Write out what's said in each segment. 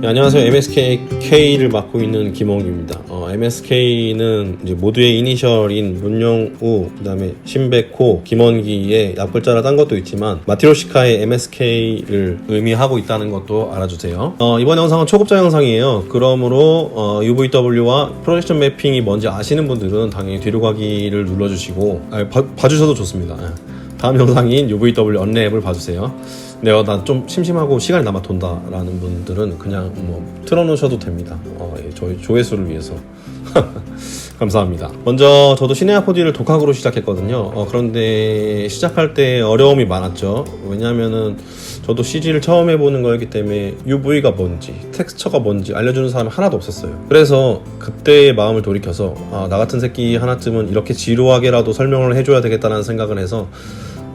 네, 안녕하세요. MSK를 맡고 있는 김원규입니다. 어, MSK는 이제 모두의 이니셜인 문영우, 그다음에 신백호, 김원기의 앞글자를 딴 것도 있지만 마티로시카의 MSK를 의미하고 있다는 것도 알아주세요. 어, 이번 영상은 초급자 영상이에요. 그러므로 어, UVW와 프로젝션 매핑이 뭔지 아시는 분들은 당연히 뒤로 가기를 눌러주시고 아, 봐, 봐주셔도 좋습니다. 예. 다음 영상인 UVW 언랩을 봐주세요. 네, 어, 난좀 심심하고 시간이 남아 돈다라는 분들은 그냥 뭐 틀어놓으셔도 됩니다. 어, 예, 저희 조회수를 위해서. 감사합니다. 먼저 저도 시네아 4D를 독학으로 시작했거든요. 어, 그런데 시작할 때 어려움이 많았죠. 왜냐면은 저도 CG를 처음 해보는 거였기 때문에 UV가 뭔지, 텍스처가 뭔지 알려주는 사람이 하나도 없었어요. 그래서 그때의 마음을 돌이켜서 아, 나 같은 새끼 하나쯤은 이렇게 지루하게라도 설명을 해줘야 되겠다는 생각을 해서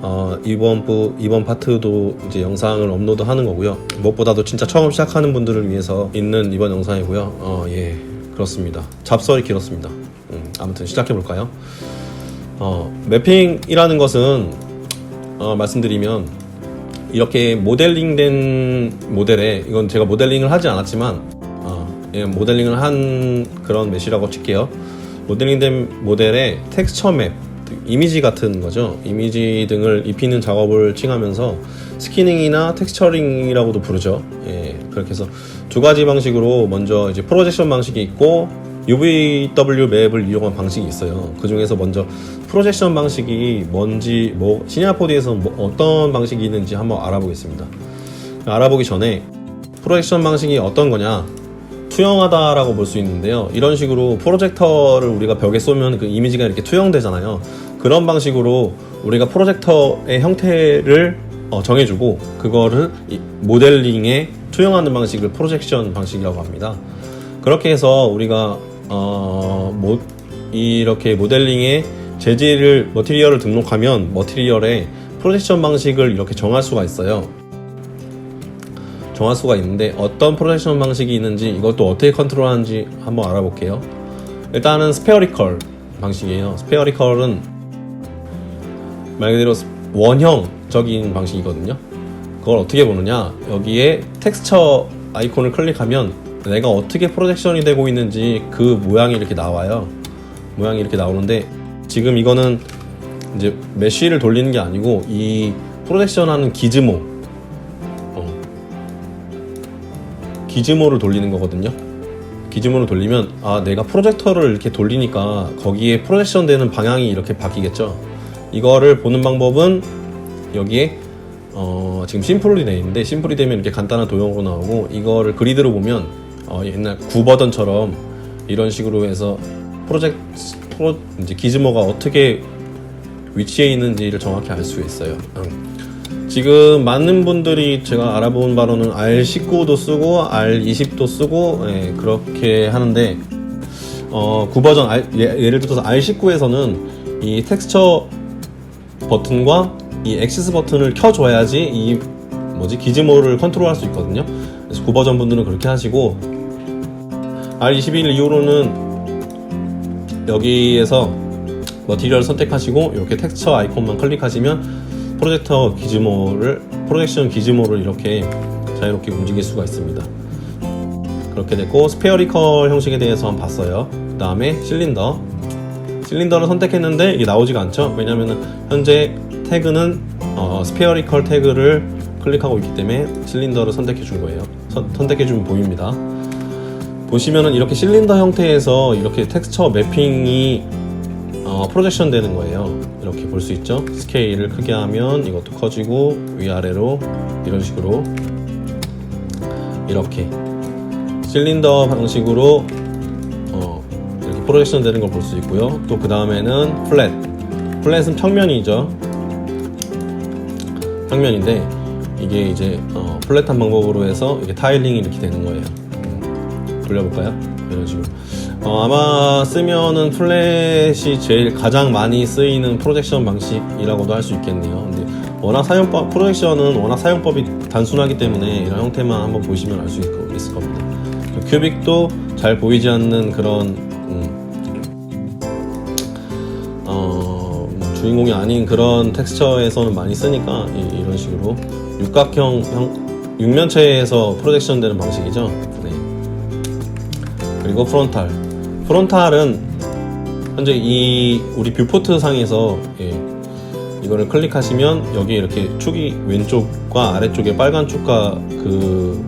어, 이번 부 이번 파트도 이제 영상을 업로드하는 거고요. 무엇보다도 진짜 처음 시작하는 분들을 위해서 있는 이번 영상이고요. 어, 예, 그렇습니다. 잡설이 길었습니다. 음, 아무튼 시작해 볼까요? 어, 매핑이라는 것은 어, 말씀드리면 이렇게 모델링된 모델에 이건 제가 모델링을 하지 않았지만 어, 예, 모델링을 한 그런 메시라고 칠게요. 모델링된 모델에 텍스처 맵 이미지 같은 거죠. 이미지 등을 입히는 작업을 칭하면서 스키닝이나 텍스처링이라고도 부르죠. 예, 그렇게 해서 두 가지 방식으로 먼저 이제 프로젝션 방식이 있고 UVW 맵을 이용한 방식이 있어요. 그 중에서 먼저 프로젝션 방식이 뭔지 뭐 시니아포디에서 뭐 어떤 방식이 있는지 한번 알아보겠습니다. 알아보기 전에 프로젝션 방식이 어떤 거냐 투영하다라고 볼 수 있는데요. 이런 식으로 프로젝터를 우리가 벽에 쏘면 그 이미지가 이렇게 투영되잖아요. 그런 방식으로 우리가 프로젝터의 형태를 어, 정해주고 그거를 모델링에 투영하는 방식을 프로젝션 방식이라고 합니다. 그렇게 해서 우리가 어, 모, 이렇게 모델링에 재질을 머티리얼을 등록하면 머티리얼에 프로젝션 방식을 이렇게 정할 수가 있어요. 정할 수가 있는데 어떤 프로젝션 방식이 있는지 이것도 어떻게 컨트롤하는지 한번 알아볼게요. 일단은 스페어리컬 방식이에요. 스페어리컬은 말 그대로 원형적인 방식이거든요. 그걸 어떻게 보느냐? 여기에 텍스처 아이콘을 클릭하면 내가 어떻게 프로젝션이 되고 있는지 그 모양이 이렇게 나와요. 모양이 이렇게 나오는데 지금 이거는 이제 메쉬를 돌리는 게 아니고 이 프로젝션 하는 기즈모 기즈모를 돌리는 거거든요. 기즈모를 돌리면 아 내가 프로젝터를 이렇게 돌리니까 거기에 프로젝션 되는 방향이 이렇게 바뀌겠죠. 이거를 보는 방법은 여기에 어, 지금 심플이 되어 있는데 심플이 되면 이렇게 간단한 도형으로 나오고 이거를 그리드로 보면 어, 옛날 9버전처럼 이런 식으로 해서 프로젝트 프로, 이제 기즈모가 어떻게 위치해 있는지를 정확히 알 수 있어요. 음. 지금 많은 분들이 제가 알아본 바로는 R19도 쓰고 R20도 쓰고 예, 그렇게 하는데 어, 9버전 R, 예, 를 들어서 R19에서는 이 텍스처 버튼과 이 액시스 버튼을 켜줘야지 이 뭐지 기즈모를 컨트롤할 수 있거든요. 그래서 9버전 분들은 그렇게 하시고 R21 이후로는 여기에서 머티리얼 선택하시고 이렇게 텍스처 아이콘만 클릭하시면 프로젝터 기즈모를 프로젝션 기즈모를 이렇게 자유롭게 움직일 수가 있습니다. 그렇게 됐고 스페어리컬 형식에 대해서 한번 봤어요. 그 다음에 실린더 실린더를 선택했는데 이게 나오지가 않죠. 왜냐하면 현재 태그는 어, 스페어리컬 태그를 클릭하고 있기 때문에 실린더를 선택해 준 거예요. 선, 선택해 주면 보입니다. 보시면은 이렇게 실린더 형태에서 이렇게 텍스처 매핑이 어, 프로젝션 되는 거예요. 이렇게 볼 수 있죠. 스케일을 크게 하면 이것도 커지고 위아래로 이런 식으로 이렇게 실린더 방식으로 프로젝션 되는 걸 볼 수 있고요. 또 그 다음에는 플랫. 플랫은 평면이죠. 평면인데 이게 이제 어, 플랫한 방법으로 해서 이게 타일링이 이렇게 되는 거예요. 음, 돌려볼까요? 이런 식으로. 어, 아마 쓰면은 플랫이 제일 가장 많이 쓰이는 프로젝션 방식이라고도 할 수 있겠네요. 근데 워낙 사용법, 프로젝션은 워낙 사용법이 단순하기 때문에 이런 형태만 한번 보시면 알 수 있을 겁니다. 큐빅도 잘 보이지 않는 그런, 주인공이 아닌 그런 텍스처에서는 많이 쓰니까 이, 런 식으로 육각형 형, 육면체에서 프로젝션 되는 방식이죠. 네. 그리고 프론탈. 프론탈은 현재 이 우리 뷰포트 상에서 예, 이거를 클릭하시면 여기 이렇게 축이 왼쪽과 아래쪽에 빨간 축과 그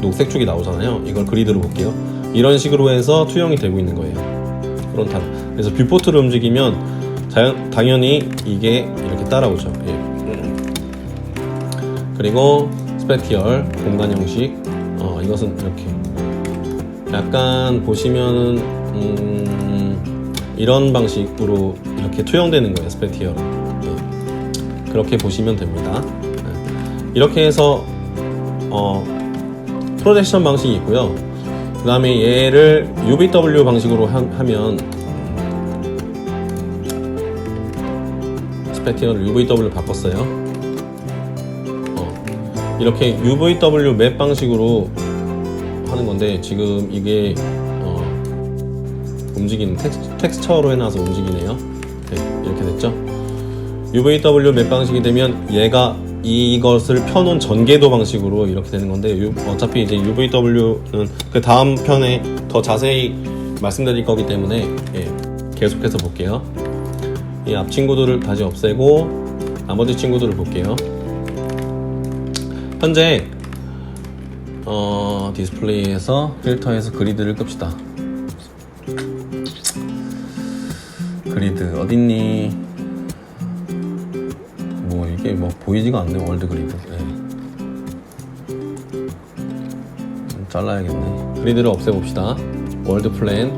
녹색 축이 나오잖아요. 이걸 그리드로 볼게요. 이런 식으로 해서 투영이 되고 있는 거예요. 프론탈. 그래서 뷰포트를 움직이면 자연, 당연히 이게 이렇게 따라오죠. 예. 그리고 스페티얼 공간 형식. 어, 이것은 이렇게 약간 보시면은 음, 이런 방식으로 이렇게 투영되는 거예요. 스페티얼. 예. 그렇게 보시면 됩니다. 예. 이렇게 해서 어, 프로젝션 방식이 있고요. 그 다음에 얘를 UVW 방식으로 하, 면 스페티어를 UVW로 바꿨어요. 어, 이렇게 UVW 맵 방식으로 하는 건데 지금 이게 어, 움직이는 텍스, 텍스 처로 해놔서 움직이네요. 네, 이렇게 됐죠. UVW 맵 방식이 되면 얘가 이것을 펴놓은 전개도 방식으로 이렇게 되는 건데 유- 어차피 이제 UVW는 그 다음 편에 더 자세히 말씀드릴 거기 때문에 예, 계속해서 볼게요. 이 앞 친구들을 다시 없애고 나머지 친구들을 볼게요. 현재 어, 디스플레이에서 필터에서 그리드를 끕시다. 그리드 어딨니? 뭐 이게 뭐 보이지가 않네 월드 그리드. 예. 좀 잘라야겠네. 그리드를 없애봅시다. 월드 플랜.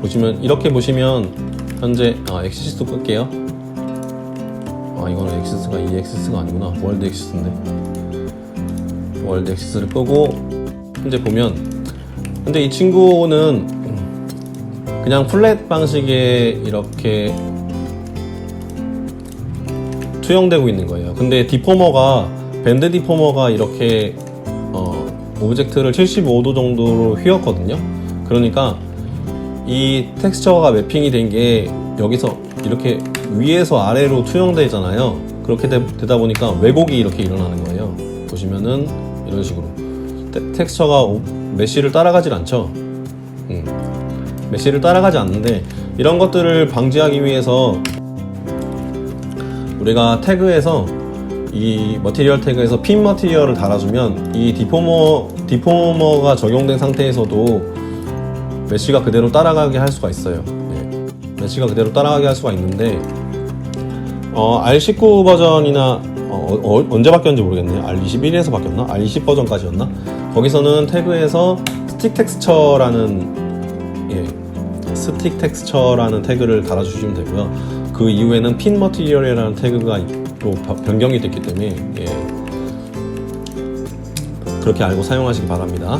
보시면 이렇게 보시면 현재 아 엑시스도 끌게요. 아 이거는 엑시스가 이 엑시스가 아니구나. 월드 엑시스인데. 월드 엑시스를 끄고 현재 보면 현재 이 친구는 그냥 플랫 방식의 이렇게 투영되고 있는 거예요. 근데 디포머가 밴드 디포머가 이렇게 어, 오브젝트를 75도 정도로 휘었거든요. 그러니까 이 텍스처가 매핑이 된 게 여기서 이렇게 위에서 아래로 투영되잖아요. 그렇게 되, 다 보니까 왜곡이 이렇게 일어나는 거예요. 보시면은 이런 식으로 텍- 텍스처가 오- 메쉬를 따라가질 않죠. 음. 메쉬를 따라가지 않는데 이런 것들을 방지하기 위해서 우리가 태그에서 이 머티리얼 태그에서 핀 머티리얼을 달아주면 이 디포머 디포머가 적용된 상태에서도 메쉬가 그대로 따라가게 할 수가 있어요. 네. 메쉬가 그대로 따라가게 할 수가 있는데 어, R19 버전이나 어, 어, 언제 바뀌었는지 모르겠네요. R21에서 바뀌었나? R20 버전까지였나? 거기서는 태그에서 스틱 텍스처라는 예, 스틱 텍스처라는 태그를 달아주시면 되고요. 그 이후에는 핀 머티리얼이라는 태그가 또 바- 변경이 됐기 때문에 예, 그렇게 알고 사용하시기 바랍니다.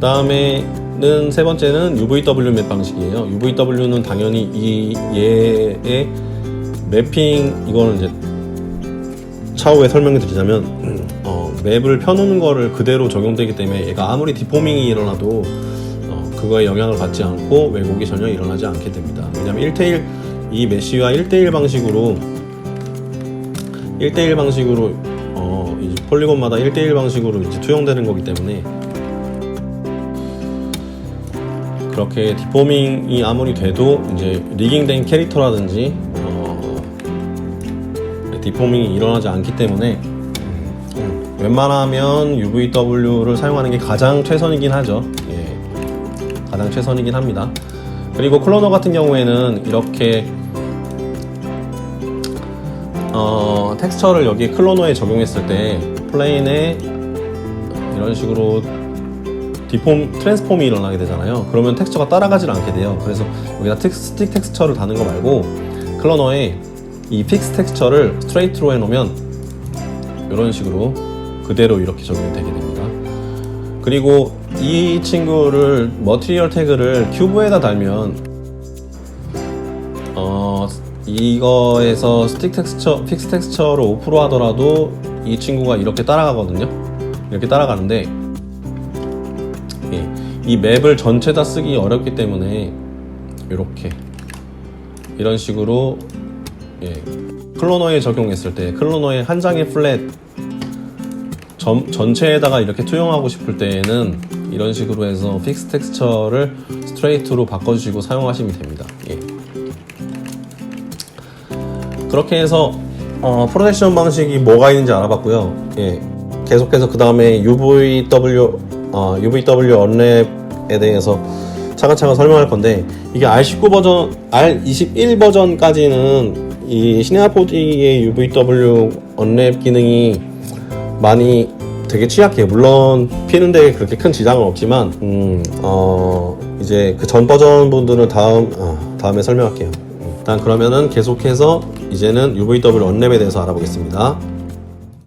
다음에 는 세 번째는 UVW 맵 방식이에요. UVW는 당연히 이 얘의 맵핑 이거는 이제 차후에 설명을 드리자면 어, 맵을 펴놓는 거를 그대로 적용되기 때문에 얘가 아무리 디포밍이 일어나도 어, 그거에 영향을 받지 않고 왜곡이 전혀 일어나지 않게 됩니다. 왜냐하면 1대1 이 메쉬와 1대1 방식으로 1대1 방식으로 어, 폴리곤마다 1대1 방식으로 이제 투영되는 거기 때문에 그렇게 디포밍이 아무리 돼도 이제 리깅된 캐릭터라든지 어, 디포밍이 일어나지 않기 때문에 음, 웬만하면 UVW를 사용하는 게 가장 최선이긴 하죠. 예, 가장 최선이긴 합니다. 그리고 클로너 같은 경우에는 이렇게 어, 텍스처를 여기 클로너에 적용했을 때 플레인에 이런 식으로 디폼 트랜스폼이 일어나게 되잖아요. 그러면 텍스처가 따라가질 않게 돼요. 그래서 여기다 텍, 스틱 텍스처를 다는 거 말고 클로너에 이 픽스 텍스처를 스트레이트로 해놓으면 이런 식으로 그대로 이렇게 적용이 되게 됩니다. 그리고 이 친구를 머티리얼 태그를 큐브에다 달면 어 이거에서 스틱 텍스처, 픽스 텍스처로 5% 하더라도 이 친구가 이렇게 따라가거든요. 이렇게 따라가는데 예, 이 맵을 전체 다 쓰기 어렵기 때문에 이렇게 이런 식으로 예, 클로너에 적용했을 때 클로너의 한 장의 플랫 점- 전체에다가 이렇게 투영하고 싶을 때에는 이런 식으로 해서 픽스 텍스처를 스트레이트로 바꿔주시고 사용하시면 됩니다. 예. 그렇게 해서 어, 프로젝션 방식이 뭐가 있는지 알아봤고요. 예. 계속해서 그 다음에 UVW 어, UVW 언랩에 대해서 차근차근 설명할 건데 이게 R19 버전, R21 버전까지는 이 시네아포디의 UVW 언랩 기능이 많이 되게 취약해요. 물론 피는데 그렇게 큰 지장은 없지만 음, 어, 이제 그 전 버전 분들은 다음 어, 다음에 설명할게요. 음, 일단 그러면은 계속해서 이제는 UVW 언랩에 대해서 알아보겠습니다.